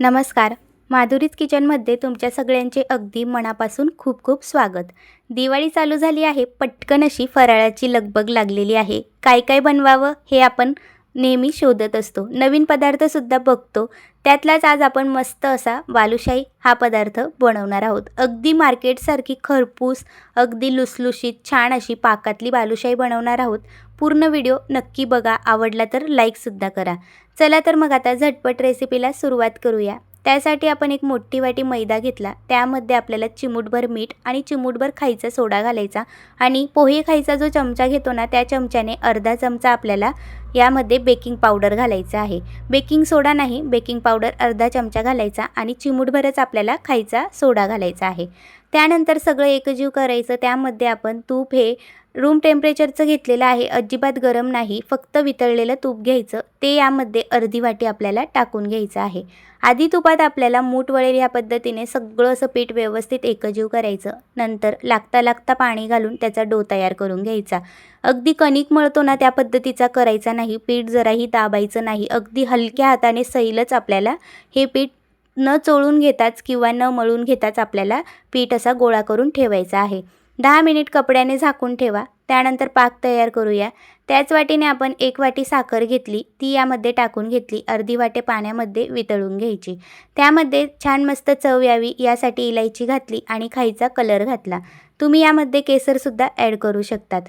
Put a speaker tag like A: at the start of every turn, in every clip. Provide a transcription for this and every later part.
A: नमस्कार. माधुरीज किचनमध्ये तुमच्या सगळ्यांचे अगदी मनापासून खूप खूप स्वागत. दिवाळी चालू झाली आहे पटकन अशी फराळाची लगबग लागलेली आहे. काय काय बनवावं हे आपण नेहमी शोधत असतो. नवीन पदार्थसुद्धा बघतो. त्यातलाच आज आपण मस्त असा बालुशाही हा पदार्थ बनवणार आहोत. अगदी मार्केटसारखी खरपूस अगदी लुसलुशीत छान अशी पाकातली बालुशाही बनवणार आहोत. पूर्ण व्हिडिओ नक्की बघा. आवडला तर लाईकसुद्धा करा. चला तर मग आता झटपट रेसिपीला सुरुवात करूया. त्यासाठी आपण एक मोठी वाटी मैदा घेतला. त्यामध्ये आपल्याला चिमूटभर मीठ आणि चिमूटभर खायचा सोडा घालायचा आणि पोहे खायचा जो चमचा घेतो ना त्या चमच्याने अर्धा चमचा आपल्याला यामध्ये बेकिंग पावडर घालायचं आहे. बेकिंग सोडा नाही बेकिंग पावडर अर्धा चमचा घालायचा आणि चिमूटभरच आपल्याला खायचा सोडा घालायचा आहे. त्यानंतर सगळं एकजीव करायचं त्यामध्ये आपण तूप हे रूम टेम्परेचरचं घेतलेलं आहे अजिबात गरम नाही फक्त वितळलेलं तूप घ्यायचं ते यामध्ये अर्धी वाटी आपल्याला टाकून घ्यायचं आहे. आधी तुपात आपल्याला मूठ वळेल ह्या पद्धतीने सगळं असं पीठ व्यवस्थित एकजीव करायचं नंतर लागता लागता पाणी घालून त्याचा डो तयार करून घ्यायचा. अगदी कणिक मळतो ना त्या पद्धतीचा करायचा नाही पीठ जराही दाबायचं नाही अगदी हलक्या हाताने सैलच आपल्याला हे पीठ न चोळून घेताच किंवा न मळून घेताच आपल्याला पीठ असा गोळा करून ठेवायचा आहे. दहा मिनिट कपड्याने झाकून ठेवा. त्यानंतर पाक तयार करूया. त्याच वाटीने आपण एक वाटी साखर घेतली. ती यामध्ये टाकून घेतली. अर्धी वाटे पाण्यामध्ये वितळून घ्यायची. त्यामध्ये छान मस्त चव यावी. यासाठी इलायची घातली आणि खायचा कलर घातला. तुम्ही यामध्ये केसरसुद्धा ॲड करू शकतात.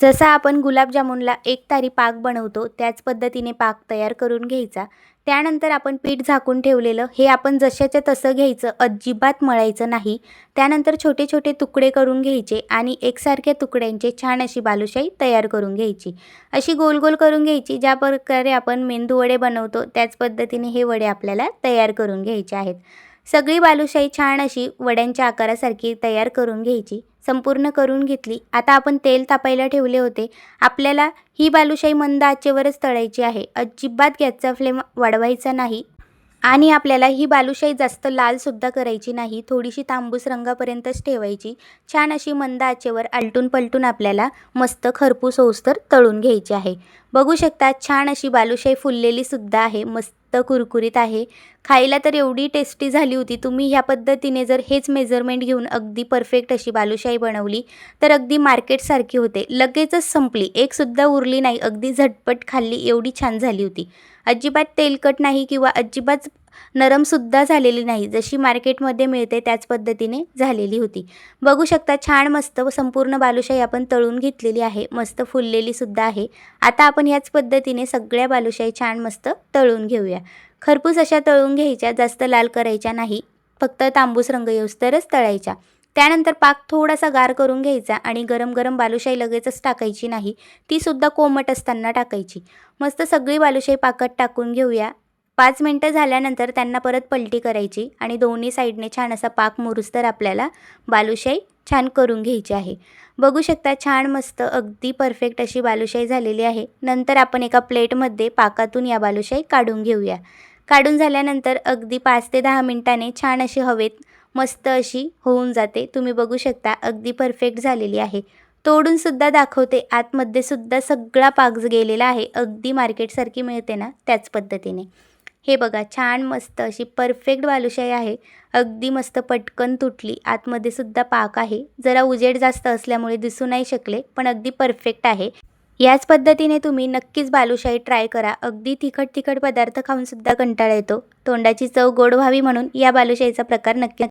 A: जसा आपण गुलाबजामुनला एक तारी पाक बनवतो त्याच पद्धतीने पाक तयार करून घ्यायचा. त्यानंतर आपण पीठ झाकून ठेवलेलं हे आपण जशाच्या तसं घ्यायचं अजिबात मळायचं नाही. त्यानंतर छोटे छोटे तुकडे करून घ्यायचे आणि एकसारख्या तुकड्यांचे छान अशी बालुशाही तयार करून घ्यायची. अशी गोल गोल करून घ्यायची ज्या प्रकारे आपण मेंदू वडे बनवतो त्याच पद्धतीने हे वडे आपल्याला तयार करून घ्यायचे आहेत. सगळी बालुशाही छान अशी वड्यांच्या आकारासारखी तयार करून घ्यायची संपूर्ण करून घेतली. आता आपण तेल तापायला ठेवले होते. आपल्याला ही बालुशाही मंद आचेवरच तळायची आहे. अजिबात गॅसचा फ्लेम वाढवायचा नाही. आणि आपल्याला ही बालुशाही जास्त लालसुद्धा करायची नाही. थोडीशी तांबूस रंगापर्यंतच ठेवायची. छान अशी मंद आचेवर आलटून पलटून आपल्याला मस्त खरपूस होऊस्तर तळून घ्यायची आहे. बघू शकता छान अशी बालुशाही फुललेलीसुद्धा आहे. मस्त कुरकुरीत आहे. खायला तर एवढी टेस्टी झाली होती. तुम्ही ह्या पद्धतीने जर हेच मेजरमेंट घेऊन अगदी परफेक्ट अशी बालुशाही बनवली तर अगदी मार्केटसारखी होते. लगेचच संपली. एकसुद्धा उरली नाही. अगदी झटपट खाल्ली. एवढी छान झाली होती. अजिबात तेलकट नाही किंवा अजिबात नरमसुद्धा झालेली नाही. जशी मार्केटमध्ये मिळते त्याच पद्धतीने झालेली होती. बघू शकता छान मस्त व संपूर्ण बालुशाही आपण तळून घेतलेली आहे. मस्त फुललेलीसुद्धा आहे. आता आपण याच पद्धतीने सगळ्या बालुशाही छान मस्त तळून घेऊया. खरपूस अशा तळून घ्यायच्या जास्त लाल करायच्या नाही. फक्त तांबूस रंग येऊस्तरच तळायच्या. त्यानंतर पाक थोडासा गार करून घ्यायचा आणि गरम गरम बालुशाही लगेचच टाकायची नाही. तीसुद्धा कोमट असताना टाकायची. मस्त सगळी बालुशाही पाकात टाकून घेऊया. पाच मिनटं झाल्यानंतर त्यांना परत पलटी करायची आणि दोन्ही साईडने छान असा पाक मुरुस्तर आपल्याला बालुशाही छान करून घ्यायची आहे. बघू शकता छान मस्त अगदी परफेक्ट अशी बालुशाही झालेली आहे. नंतर आपण एका प्लेटमध्ये पाकातून या बालुशाही काढून घेऊया. काढून झाल्यानंतर अगदी पाच ते दहा मिनटाने छान अशी हवेत मस्त अशी होऊन जाते. तुम्ही बघू शकता अगदी परफेक्ट झालेली आहे. तोडून सुद्धा दाखवते. आतमध्ये सुद्धा सगळा पाक गेलेला आहे. अगदी मार्केटसारखी मिळते ना त्याच पद्धतीने. हे बघा छान मस्त अशी परफेक्ट बालुशाही आहे. अगदी मस्त पटकन तुटली. आतमध्ये सुद्धा पाक आहे. जरा उजेड जास्त असल्यामुळे दिसू नाही शकले पण अगदी परफेक्ट आहे. याच पद्धतीने तुम्ही नक्कीच बालुशाही ट्राय करा. अगदी तिखट तिखट पदार्थ खाऊनसुद्धा कंटाळा येतो. तोंडाची चव गोड व्हावी म्हणून या बालुशाहीचा प्रकार नक्की